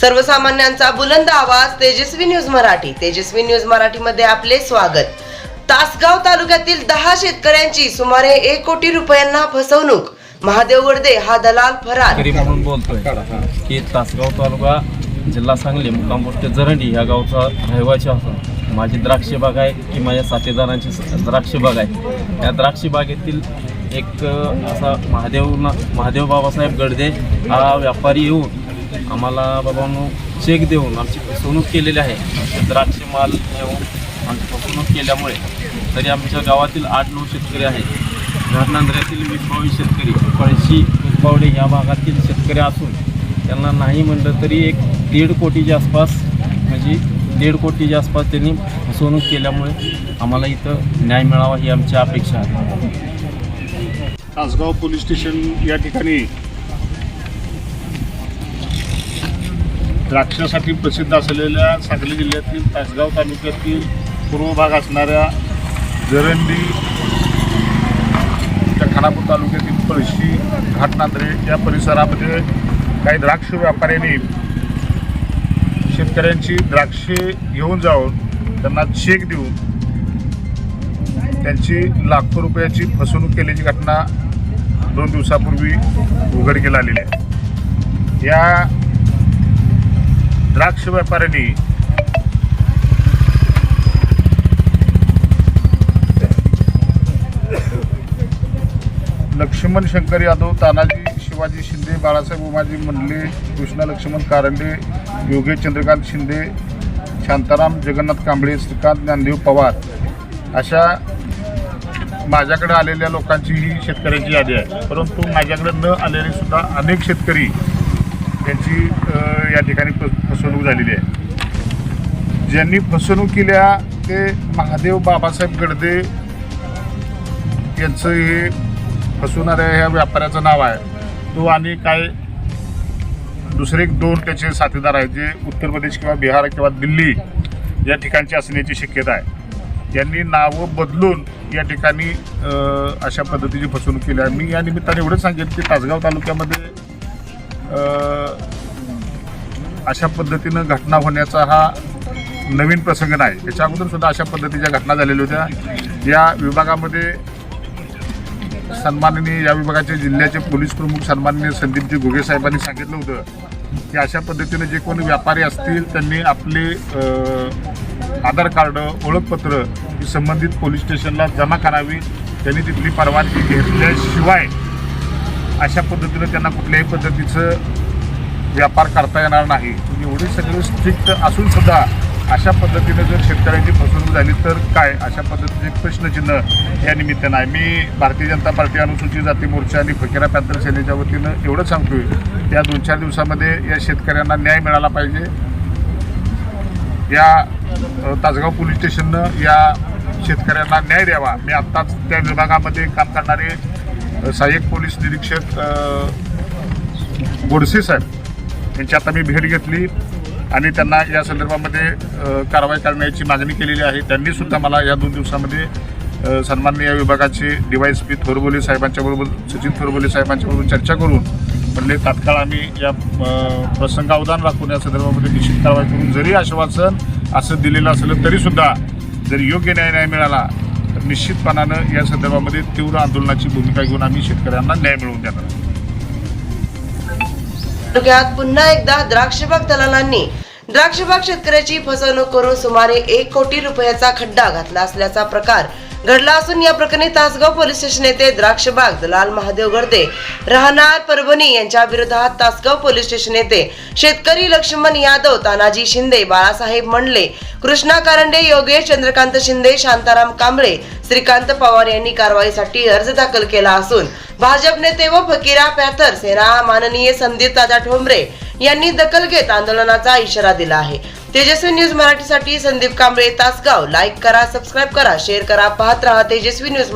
सर्वसामान्यांचा बुलंद आवाज तेजस्वी न्यूज मराठी. तेजस्वी न्यूज मराठीमध्ये आपले स्वागत. तासगाव तालुक्यातील दहा शेतकऱ्यांची सुमारे एक कोटी रुपयांना फसवणूक. महादेव गर्दे हा दलाल फरार. शेतकरी म्हणून बोलतोय की तासगाव तालुका जिल्हा सांगली मुक्काम पोस्ट जरंडी ह्या गावचा रहिवासी असून माझी द्राक्ष बाग आहे की माझ्या साथीदारांची द्राक्ष बाग आहे. या द्राक्ष बागेतील एक असा महादेव महादेव बाबासाहेब गडदे हा व्यापारी येऊन आम्हाला बाबांनो चेक देऊन आमची फसवणूक केलेली आहे. द्राक्ष माल नेऊन आमची फसवणूक केल्यामुळे तरी आमच्या गावातील आठ नऊ शेतकरी आहेत. घरनांद्र्यातील विभावी शेतकरी पळशी विभावडे या भागातील शेतकरी असून त्यांना नाही म्हणलं तरी एक दीड कोटीच्या आसपास म्हणजे दीड कोटीच्या आसपास त्यांनी फसवणूक केल्यामुळे आम्हाला इथं न्याय मिळावा ही आमची अपेक्षा आहे. तासगाव पोलीस स्टेशन या ठिकाणी द्राक्षासाठी प्रसिद्ध असलेल्या सांगली जिल्ह्यातील तासगाव तालुक्यातील पूर्व भाग असणाऱ्या जरंडी त्या खानापूर तालुक्यातील पळशी घाटनांद्रे या परिसरामध्ये काही द्राक्ष व्यापाऱ्यांनी शेतकऱ्यांची द्राक्षे घेऊन जाऊन त्यांना चेक देऊन त्यांची लाखो रुपयाची फसवणूक केल्याची घटना दोन दिवसापूर्वी उघडकीला आलेली आहे. या द्राक्ष व्यापाऱ्यांनी लक्ष्मण शंकर यादव तानाजी शिवाजी शिंदे बाळासाहेब उमाजी मंडले कृष्णा लक्ष्मण कारंडे योगेश चंद्रकांत शिंदे शांताराम जगन्नाथ कांबळे श्रीकांत ज्ञानदेव पवार अशा माझ्याकडे आलेल्या लोकांची ही शेतकऱ्यांची यादी आहे. परंतु माझ्याकडे न आलेले सुद्धा अनेक शेतकरी यांची या ठिकाणी फसवणूक झालेली आहे. ज्यांनी फसवणूक केल्या ते महादेव बाबासाहेब गडदे यांचं हे फसवणाऱ्या ह्या व्यापाऱ्याचं नाव आहे. तो आणि काय दुसरे एक दोन त्याचे साथीदार आहेत जे उत्तर प्रदेश किंवा बिहार किंवा दिल्ली या ठिकाणची असण्याची शक्यता आहे. यांनी नावं बदलून या ठिकाणी अशा पद्धतीची फसवणूक केली आहे. मी या निमित्ताने एवढंच सांगेन की तासगाव तालुक्यामध्ये अशा पद्धतीनं घटना होण्याचा हा नवीन प्रसंग नाही. त्याच्या अगोदर सुद्धा अशा पद्धतीच्या घटना झालेल्या होत्या. या विभागामध्ये सन्माननीय या विभागाचे जिल्ह्याचे पोलीस प्रमुख सन्माननीय संदीपजी घुगे साहेबांनी सांगितलं होतं की अशा पद्धतीनं जे कोणी व्यापारी असतील त्यांनी आपले आधार कार्ड ओळखपत्र संबंधित पोलीस स्टेशनला जमा करावी. त्यांनी तिथली परवानगी घेतल्याशिवाय अशा पद्धतीनं त्यांना कुठल्याही पद्धतीचं व्यापार करता येणार नाही. एवढी सगळी स्ट्रिक्ट असून सुद्धा अशा पद्धतीनं जर शेतकऱ्यांची फसवणूक झाली तर काय? अशा पद्धतीचे प्रश्नचिन्ह या निमित्तानं आहे. मी भारतीय जनता पार्टी अनुसूचित जाती मोर्चा आणि फकीरा पॅंथर सेनेच्या वतीनं एवढं सांगतोय की या दोन चार दिवसामध्ये या शेतकऱ्यांना न्याय मिळाला पाहिजे. या तासगाव पोलीस स्टेशननं या शेतकऱ्यांना न्याय द्यावा. मी आत्ताच त्या विभागामध्ये काम करणारे सहाय्यक पोलीस निरीक्षक गोडसे साहेब यांची आता मी भेट घेतली आणि त्यांना या संदर्भामध्ये कारवाई करण्याची मागणी केलेली आहे. त्यांनी सुद्धा मला या दोन दिवसामध्ये सन्माननीय या विभागाचे डीवायस पी थोरबोले साहेबांच्याबरोबर सचिन थोरबोले साहेबांच्याबरोबर चर्चा करून म्हणले तात्काळ आम्ही या प्रसंगावधान राखून या संदर्भामध्ये निश्चित कारवाई करून जरी आश्वासन असं दिलेलं असलं तरीसुद्धा जर योग्य न्याय नाही मिळाला तर निश्चितपणानं या संदर्भामध्ये तीव्र आंदोलनाची भूमिका घेऊन आम्ही शेतकऱ्यांना न्याय मिळवून देणार आहोत. तालुक्यात पुन्हा एकदा द्राक्षबाग दलालांनी द्राक्षबाग शेतकऱ्याची फसवणूक करून सुमारे एक कोटी रुपयाचा खड्डा घातला असल्याचा प्रकार घडला असून या प्रकरणी तासगाव पोलीस स्टेशन येथे द्राक्षबाग दलाल महादेव गर्दे राहणार परभणी यांच्या विरोधात तासगाव पोलीस स्टेशन येथे शेतकरी लक्ष्मण यादव तानाजी शिंदे बाळासाहेब मंडले कृष्णा कारंडे योगेश चंद्रकांत शिंदे शांताराम कांबळे श्रीकांत पवार यांनी कारवाईसाठी अर्ज दाखल केला असून भाजप नेते व फकीरा पॅथर सेना माननीय संदीप दादा ठोंबरे यांनी दखल घेत आंदोलनाचा इशारा दिला आहे. तेजस्वी न्यूज मराठीसाठी संदीप कांबळे तासगाव. लाईक करा सबस्क्राईब करा शेअर करा. पाहत राहा तेजस्वी न्यूज